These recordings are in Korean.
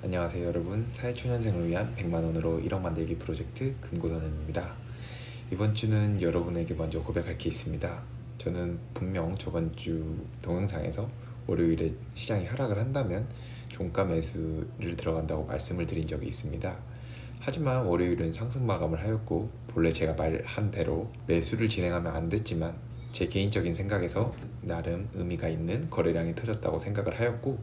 안녕하세요 여러분. 사회초년생을 위한 100만원으로 1억 만들기 프로젝트 금고선언입니다. 이번 주는 여러분에게 먼저 고백할 게 있습니다. 저는 분명 저번 주 동영상에서 월요일에 시장이 하락을 한다면 종가 매수를 들어간다고 말씀을 드린 적이 있습니다. 하지만 월요일은 상승 마감을 하였고 본래 제가 말한 대로 매수를 진행하면 안 됐지만 제 개인적인 생각에서 나름 의미가 있는 거래량이 터졌다고 생각을 하였고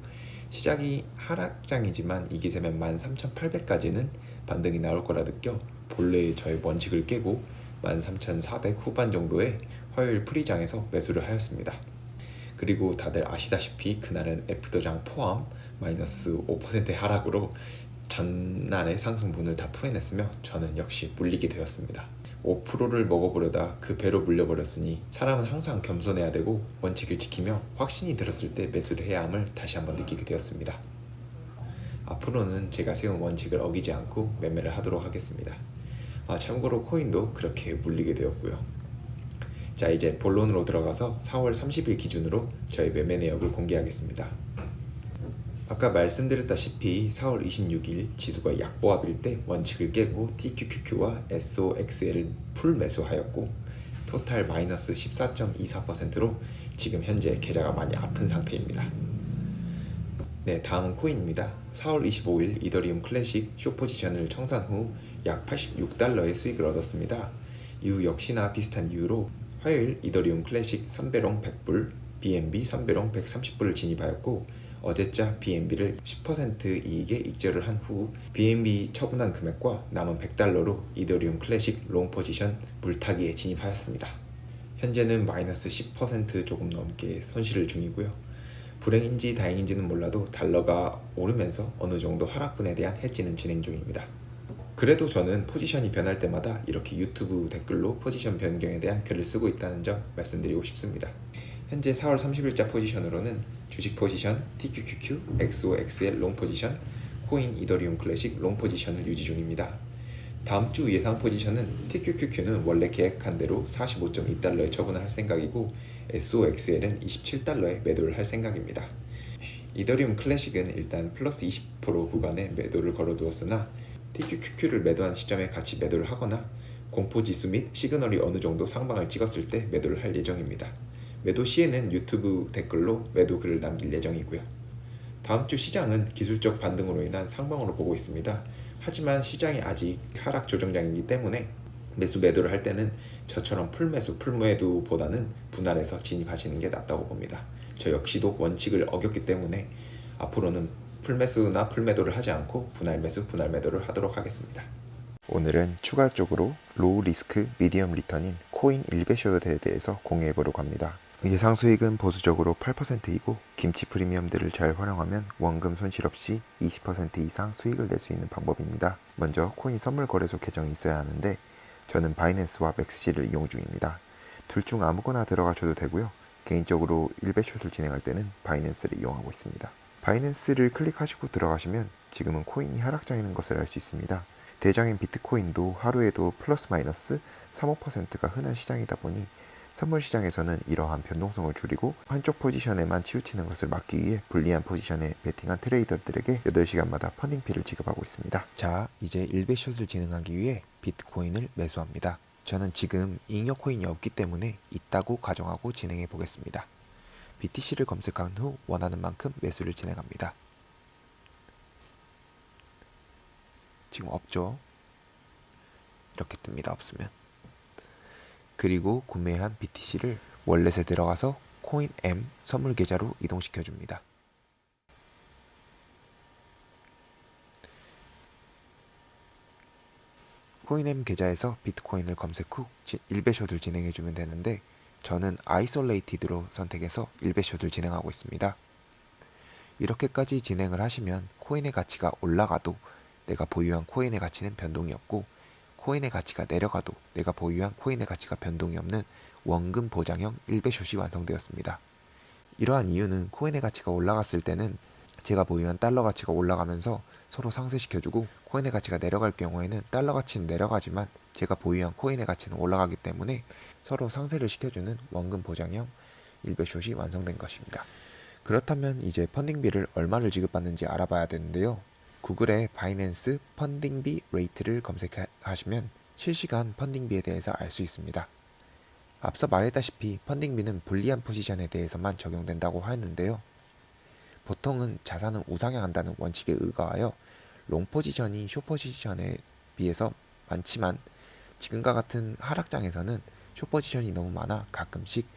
시작이 하락장이지만 이 기세면 13,800까지는 반등이 나올 거라 느껴 본래의 저의 원칙을 깨고 13,400 후반 정도의 화요일 프리장에서 매수를 하였습니다. 그리고 다들 아시다시피 그날은 애프터장 포함 마이너스 5%의 하락으로 전날의 상승분을 다 토해냈으며 저는 역시 물리게 되었습니다. 5%를 먹어보려다 그 배로 물려버렸으니 사람은 항상 겸손해야 되고 원칙을 지키며 확신이 들었을 때 매수를 해야 함을 다시 한번 느끼게 되었습니다. 앞으로는 제가 세운 원칙을 어기지 않고 매매를 하도록 하겠습니다. 아, 참고로 코인도 그렇게 물리게 되었고요. 자 이제 본론으로 들어가서 4월 30일 기준으로 저의 매매 내역을 공개하겠습니다. 아까 말씀드렸다시피 4월 26일 지수가 약보합일 때 원칙을 깨고 TQQQ와 SOXL 풀 매수하였고 토탈 마이너스 14.24%로 지금 현재 계좌가 많이 아픈 상태입니다. 네, 다음은 코인입니다. 4월 25일 이더리움 클래식 쇼 포지션을 청산 후 약 86달러의 수익을 얻었습니다. 이후 역시나 비슷한 이유로 화요일 이더리움 클래식 3배롱 100불, BNB 3배롱 130불을 진입하였고 어제자 BNB를 10% 이익에 익절을 한 후 BNB 처분한 금액과 남은 100달러로 이더리움 클래식 롱 포지션 물타기에 진입하였습니다. 현재는 마이너스 10% 조금 넘게 손실을 중이고요. 불행인지 다행인지는 몰라도 달러가 오르면서 어느 정도 하락분에 대한 해지는 진행 중입니다. 그래도 저는 포지션이 변할 때마다 이렇게 유튜브 댓글로 포지션 변경에 대한 글을 쓰고 있다는 점 말씀드리고 싶습니다. 현재 4월 30일자 포지션으로는 주식 포지션 TQQQ, XOXL 롱 포지션, 코인 이더리움 클래식 롱 포지션을 유지 중입니다. 다음 주 예상 포지션은 TQQQ는 원래 계획한 대로 45.2달러에 처분을 할 생각이고 SOXL은 27달러에 매도를 할 생각입니다. 이더리움 클래식은 일단 플러스 20% 구간에 매도를 걸어두었으나 TQQQ를 매도한 시점에 같이 매도를 하거나 공포지수 및 시그널이 어느 정도 상방을 찍었을 때 매도를 할 예정입니다. 매도 시에는 유튜브 댓글로 매도 글을 남길 예정이고요. 다음 주 시장은 기술적 반등으로 인한 상방으로 보고 있습니다. 하지만 시장이 아직 하락 조정장이기 때문에 매수 매도를 할 때는 저처럼 풀매수 풀매도보다는 분할해서 진입하시는 게 낫다고 봅니다. 저 역시도 원칙을 어겼기 때문에 앞으로는 풀매수나 풀매도를 하지 않고 분할 매수 분할 매도를 하도록 하겠습니다. 오늘은 추가적으로 로우 리스크 미디엄 리턴인 코인 일베쇼에 대해서 공유해 보려고 합니다. 예상 수익은 보수적으로 8%이고 김치 프리미엄들을 잘 활용하면 원금 손실 없이 20% 이상 수익을 낼 수 있는 방법입니다. 먼저 코인 선물 거래소 계정이 있어야 하는데 저는 바이낸스와 맥스시를 이용 중입니다. 둘 중 아무거나 들어가셔도 되고요. 개인적으로 일베숏을 진행할 때는 바이낸스를 이용하고 있습니다. 바이낸스를 클릭하시고 들어가시면 지금은 코인이 하락장인 것을 알 수 있습니다. 대장인 비트코인도 하루에도 플러스 마이너스 3-5%가 흔한 시장이다 보니 선물 시장에서는 이러한 변동성을 줄이고 한쪽 포지션에만 치우치는 것을 막기 위해 불리한 포지션에 베팅한 트레이더들에게 8시간마다 펀딩피를 지급하고 있습니다. 자, 이제 1배숏을 진행하기 위해 비트코인을 매수합니다. 저는 지금 잉여 코인이 없기 때문에 있다고 가정하고 진행해 보겠습니다. BTC를 검색한 후 원하는 만큼 매수를 진행합니다. 지금 없죠? 이렇게 뜹니다. 없으면. 그리고 구매한 BTC를 월렛에 들어가서 코인 M 선물 계좌로 이동시켜 줍니다. 코인 M 계좌에서 비트코인을 검색 후 1배숏을 진행해 주면 되는데 저는 아이솔레이티드로 선택해서 1배숏을 진행하고 있습니다. 이렇게까지 진행을 하시면 코인의 가치가 올라가도 내가 보유한 코인의 가치는 변동이 없고 코인의 가치가 내려가도 내가 보유한 코인의 가치가 변동이 없는 원금 보장형 1배숏이 완성되었습니다. 이러한 이유는 코인의 가치가 올라갔을 때는 제가 보유한 달러 가치가 올라가면서 서로 상쇄시켜주고 코인의 가치가 내려갈 경우에는 달러 가치는 내려가지만 제가 보유한 코인의 가치는 올라가기 때문에 서로 상쇄를 시켜주는 원금 보장형 1배숏이 완성된 것입니다. 그렇다면 이제 펀딩비를 얼마를 지급받는지 알아봐야 되는데요. 구글에 바이낸스 펀딩비 레이트를 검색하시면 실시간 펀딩비에 대해서 알 수 있습니다. 앞서 말했다시피 펀딩비는 불리한 포지션에 대해서만 적용된다고 하였는데요. 보통은 자산은 우상향한다는 원칙에 의거하여 롱 포지션이 숏 포지션에 비해서 많지만 지금과 같은 하락장에서는 숏 포지션이 너무 많아 가끔씩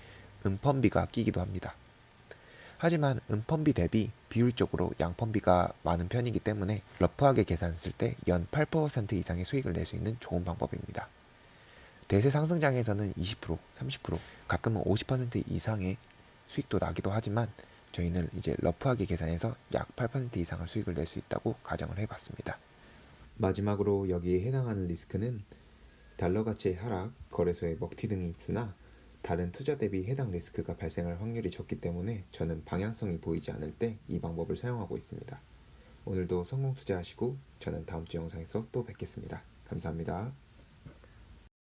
은펀비가 끼기도 합니다. 하지만 은펀비 대비 비율적으로 양펀비가 많은 편이기 때문에 러프하게 계산했을 때 연 8% 이상의 수익을 낼 수 있는 좋은 방법입니다. 대세 상승장에서는 20%, 30%, 가끔은 50% 이상의 수익도 나기도 하지만 저희는 이제 러프하게 계산해서 약 8% 이상의 수익을 낼 수 있다고 가정을 해봤습니다. 마지막으로 여기에 해당하는 리스크는 달러 가치의 하락, 거래소의 먹튀 등이 있으나 다른 투자 대비 해당 리스크가 발생할 확률이 적기 때문에 저는 방향성이 보이지 않을 때 이 방법을 사용하고 있습니다. 오늘도 성공 투자하시고 저는 다음 주 영상에서 또 뵙겠습니다. 감사합니다.